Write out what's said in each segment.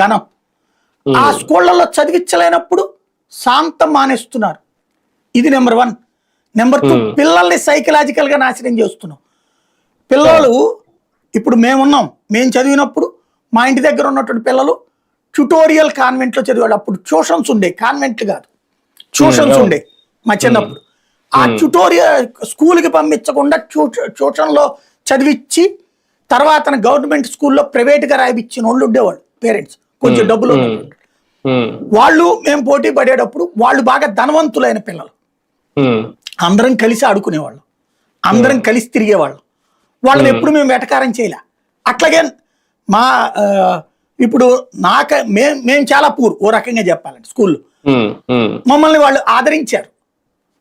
ఘనం. ఆ స్కూళ్ళలో చదివించలేనప్పుడు శాంతం మానేస్తున్నారు. ఇది నెంబర్ వన్. నెంబర్ టూ పిల్లల్ని సైకలాజికల్గా నాశనం చేస్తున్నాం. పిల్లలు ఇప్పుడు మేమున్నాం. మేము చదివినప్పుడు మా ఇంటి దగ్గర ఉన్నటువంటి పిల్లలు ట్యుటోరియల్ కాన్వెంట్లో చదివాడు అప్పుడు ట్యూషన్స్ ఉండే. కాన్వెంట్లు కాదు. ట్యూషన్స్ ఉండే మా చిన్నప్పుడు. ఆ ట్యుటోరియల్ స్కూల్కి పంపించకుండా ట్యూషన్లో చదివించి తర్వాత గవర్నమెంట్ స్కూల్లో ప్రైవేట్గా రాయిపించిన వాళ్ళు ఉండేవాళ్ళు పేరెంట్స్. కొంచెం డబ్బులు వాళ్ళు మేము పోటీ పడేటప్పుడు వాళ్ళు బాగా ధనవంతులైన పిల్లలు. అందరం కలిసి ఆడుకునేవాళ్ళం. అందరం కలిసి తిరిగేవాళ్ళం. వాళ్ళని ఎప్పుడు మేము వెటకారం చేయలే. అట్లాగే మా ఇప్పుడు నాక మేము మేము చాలా పూర్ ఓ రకంగా చెప్పాలంటే స్కూల్లో. మమ్మల్ని వాళ్ళు ఆదరించారు.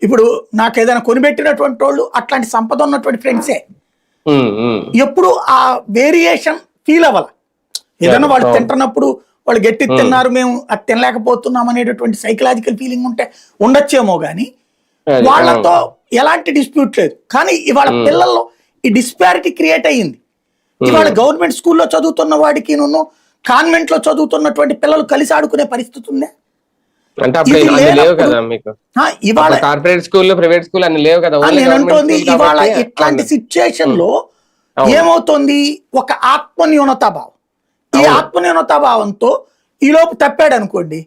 ఇప్పుడు నాకు ఏదైనా కొనిపెట్టినటువంటి వాళ్ళు అట్లాంటి సంపద ఉన్నటువంటి ఫ్రెండ్సే ఎప్పుడు ఆ వేరియేషన్ ఫీల్ అవ్వాల. ఏదైనా వాళ్ళు తింటున్నప్పుడు వాళ్ళు గట్టి తిన్నారు మేము అది తినలేకపోతున్నాం అనేటటువంటి సైకలాజికల్ ఫీలింగ్ ఉంటే ఉండొచ్చేమో కానీ వాళ్ళతో ఎలాంటి డిస్ప్యూట్ లేదు. కానీ ఇవాళ పిల్లల్లో ఈ డిస్పారిటీ క్రియేట్ అయ్యింది. ఇవాళ గవర్నమెంట్ స్కూల్లో చదువుతున్న వాడికి నువ్వు కాన్వెంట్లో చదువుతున్నటువంటి పిల్లలు కలిసి ఆడుకునే పరిస్థితి ఉందే? ఇవాళ కార్పొరేట్ స్కూల్ ప్రైవేట్ స్కూల్ అన్ని లేవు కదా ఇవాళ ఇట్లాంటి సిచ్యుయేషన్లో. ఏమవుతుంది? ఒక ఆత్మన్యూనతాభావం ఈ ఆత్మన్యూనతాభావంతో ఈ లోపు తప్పాడు అనుకోండి